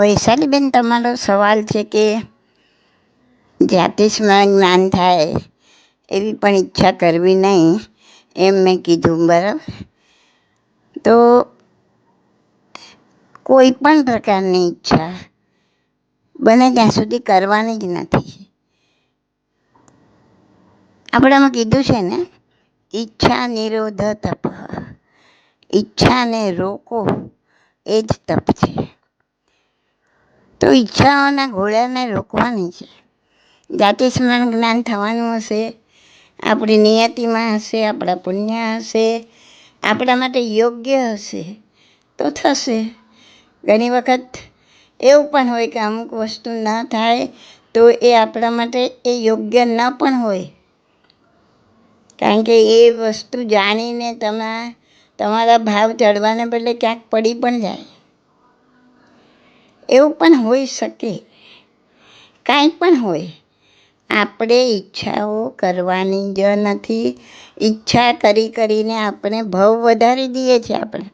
વૈશાલીબેન તમારો સવાલ છે કે સ્મરણ જ્ઞાન થાય એવી પણ ઈચ્છા કરવી નહીં એમ મેં કીધું, બરાબર? તો કોઈ પણ પ્રકારની ઈચ્છા બને ત્યાં સુધી કરવાની જ નથી. આપણામાં કીધું છે ને, ઈચ્છા નિરોધ તપ. ઈચ્છાને રોકો એ જ તપ છે. તો ઈચ્છાઓના ઘોડાને રોકવાની છે. જાતે સ્મરણ જ્ઞાન થવાનું હશે, આપણી નિયતિમાં હશે, આપણા પુણ્ય હશે, આપણા માટે યોગ્ય હશે, તો થશે. ઘણી વખત એવું પણ હોય કે અમુક વસ્તુ ન થાય તો એ આપણા માટે એ યોગ્ય ન પણ હોય. કારણ કે એ વસ્તુ જાણીને તમે, તમારા ભાવ ચડવાને બદલે ક્યાંક પડી પણ જાય. એવું પણ હોઈ શકે. કાંઈ પણ હોય. આપણે ઈચ્છાઓ કરવાની જ નથી. ઈચ્છા કરી કરીને આપણે ભવ વધારી દઈએ છીએ આપણે.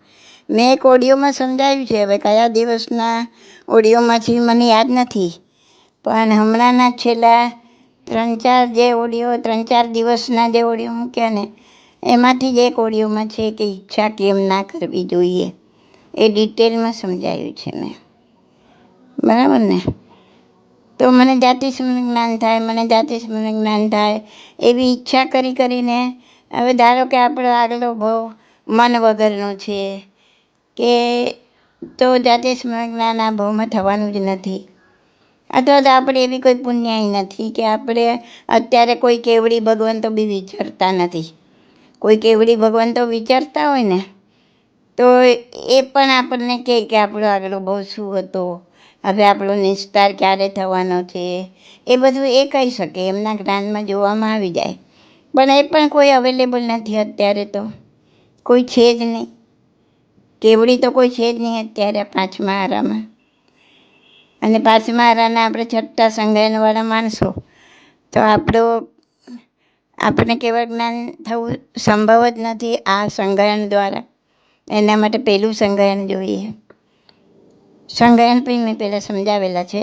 મેં એક ઓડિયોમાં સમજાવ્યું છે, હવે કયા દિવસના ઓડિયોમાંથી મને યાદ નથી. પણ હમણાંના છેલ્લા ત્રણ ચાર જે ઓડિયો, ત્રણ ચાર દિવસના જે ઓડિયો મૂક્યા ને, એમાંથી જ એક ઓડિયોમાં છે કે ઈચ્છા કેમ ના કરવી જોઈએ. એ ડિટેલમાં સમજાવ્યું છે મેં. બરાબર ને? તો મને જાતિ જ્ઞાન થાય, મને જાતિ જ્ઞાન થાય, એવી ઈચ્છા કરી કરીને. હવે ધારો કે આપણો આગલો ભાવ મન વગરનો છે, કે તો જાતે જ્ઞાન આ ભાવમાં થવાનું જ નથી. અથવા તો આપણે એવી કોઈ પુણ્યાય નથી કે આપણે અત્યારે કોઈ કેવડી ભગવાન તો બી વિચારતા નથી. કોઈ કેવડી ભગવાન તો વિચારતા હોય ને, તો એ પણ આપણને કહે કે આપણો આગલો બહુ શું હતો? હવે આપણો નિસ્તાર ક્યારે થવાનો છે? એ બધું એ કહી શકે, એમના જ્ઞાનમાં જોવામાં આવી જાય. પણ એ પણ કોઈ અવેલેબલ નથી અત્યારે તો. કોઈ છે જ નહીં. કેવડી તો કોઈ છે જ નહીં અત્યારે પાંચમા આરામાં. અને પાંચમા આરાના આપણે છઠ્ઠા સંગાયનવાળા માણસો, તો આપણો આપણે કેવળ જ્ઞાન થવું સંભવ જ નથી આ સંગ્રહણ દ્વારા. એના માટે પહેલું સંગ્રહણ જોઈએ. સંગાયન પણ મેં પહેલાં સમજાવેલા છે.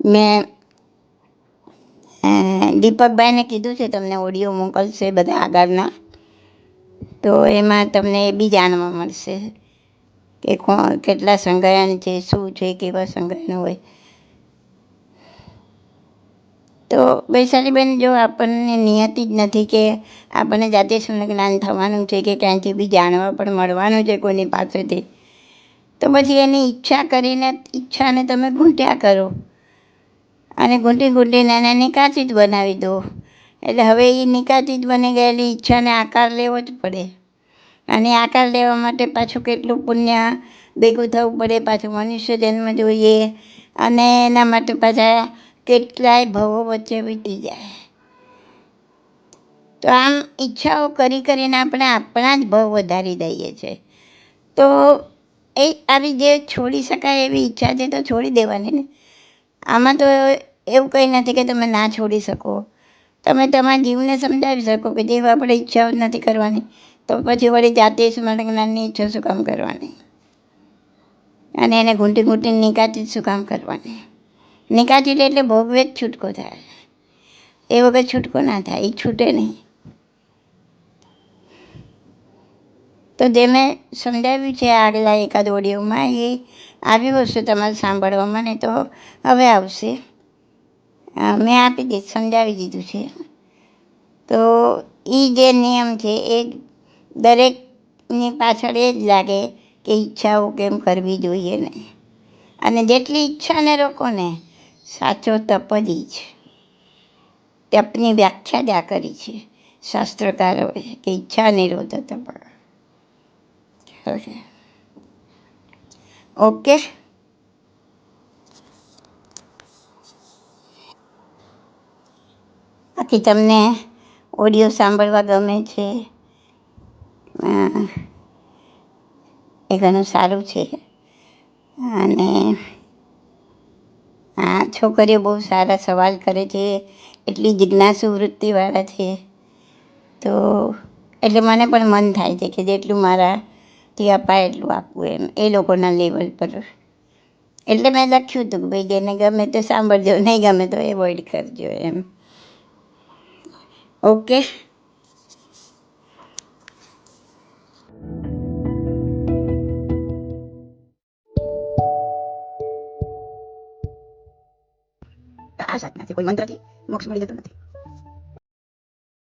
મેં દીપકભાઈને કીધું છે તમને ઓડિયો મોકલશે બધા આગળના. તો એમાં તમને એ બી જાણવા મળશે કે કોણ, કેટલા સંગ્રહણ છે, શું છે, કેવા સંગ્રહણ હોય. તો વૈશાલીબેન, જો આપણને નિયતિ જ નથી કે આપણને જાતે જ્ઞાન થવાનું છે કે ક્યાંયથી બી જાણવા પણ મળવાનું છે કોઈની પાસેથી. તો પછી એની ઈચ્છા કરીને, ઈચ્છાને તમે ઘૂંટ્યા કરો. અને ઘૂંટી ઘૂંટીને એને નિકાચિત બનાવી દો. એટલે હવે એ નિકાચિત બની ગયેલી ઈચ્છાને આકાર લેવો જ પડે. અને આકાર લેવા માટે પાછું કેટલું પુણ્ય ભેગું થવું પડે, પાછું મનુષ્ય જન્મ જોઈએ. અને એના માટે પાછા કેટલાય ભવો વચ્ચે વીતી જાય. તો આમ ઈચ્છાઓ કરી કરીને આપણે આપણા જ ભવ વધારી દઈએ છીએ તો એ આવી જે છોડી શકાય એવી ઈચ્છા છે તો છોડી દેવાની ને. આમાં તો એવું કંઈ નથી કે તમે ના છોડી શકો. તમે તમારા જીવને સમજાવી શકો કે જે આપણે ઈચ્છાઓ નથી કરવાની, તો પછી વળી જાતે સ્મરણ જ્ઞાનની ઈચ્છા શું કામ કરવાની? અને એને ઘૂંટી ઘૂંટીને નિકાચી શું કામ કરવાની? નિકાચી એટલે ભોગવે જ છૂટકો થાય. એ વગર છૂટકો ના થાય, એ છૂટે નહીં. તો જે મેં સમજાવ્યું છે આગલા એકાદ ઓડિયોમાં, એ આવ્યું વસ્તુ તમારે સાંભળવા મને તો હવે આવશે. મેં આપી દીધું સમજાવી દીધું છે. તો એ જે નિયમ છે, એ દરેકની પાછળ એ જ લાગે કે ઈચ્છાઓ કેમ કરવી જોઈએ ને. અને જેટલી ઈચ્છાને રોકો ને સાચો તપ જ છે. તપની વ્યાખ્યા જ આ કરી છે. શાસ્ત્રકારોએ કે ઈચ્છા નિરોધ તપ. ઓકે બાકી તમને ઓડિયો સાંભળવા ગમે છે? એ ઘણું સારું છે. અને આ છોકરીઓ બહુ સારા સવાલ કરે છે. એટલી જિજ્ઞાસુ વૃત્તિવાળા છે. તો એટલે મને પણ મન થાય છે કે જેટલું મારાથી અપાય એટલું આપવું એમ. એ લોકોના લેવલ પર. એટલે મેં લખ્યું હતું કે ભાઈ જેને ગમે તો સાંભળજો, નહીં ગમે તો એવોઇડ કરજો એમ. ઓકે? આ નથી કોઈ મંત્રથી મોક્ષ મળી જતો નથી.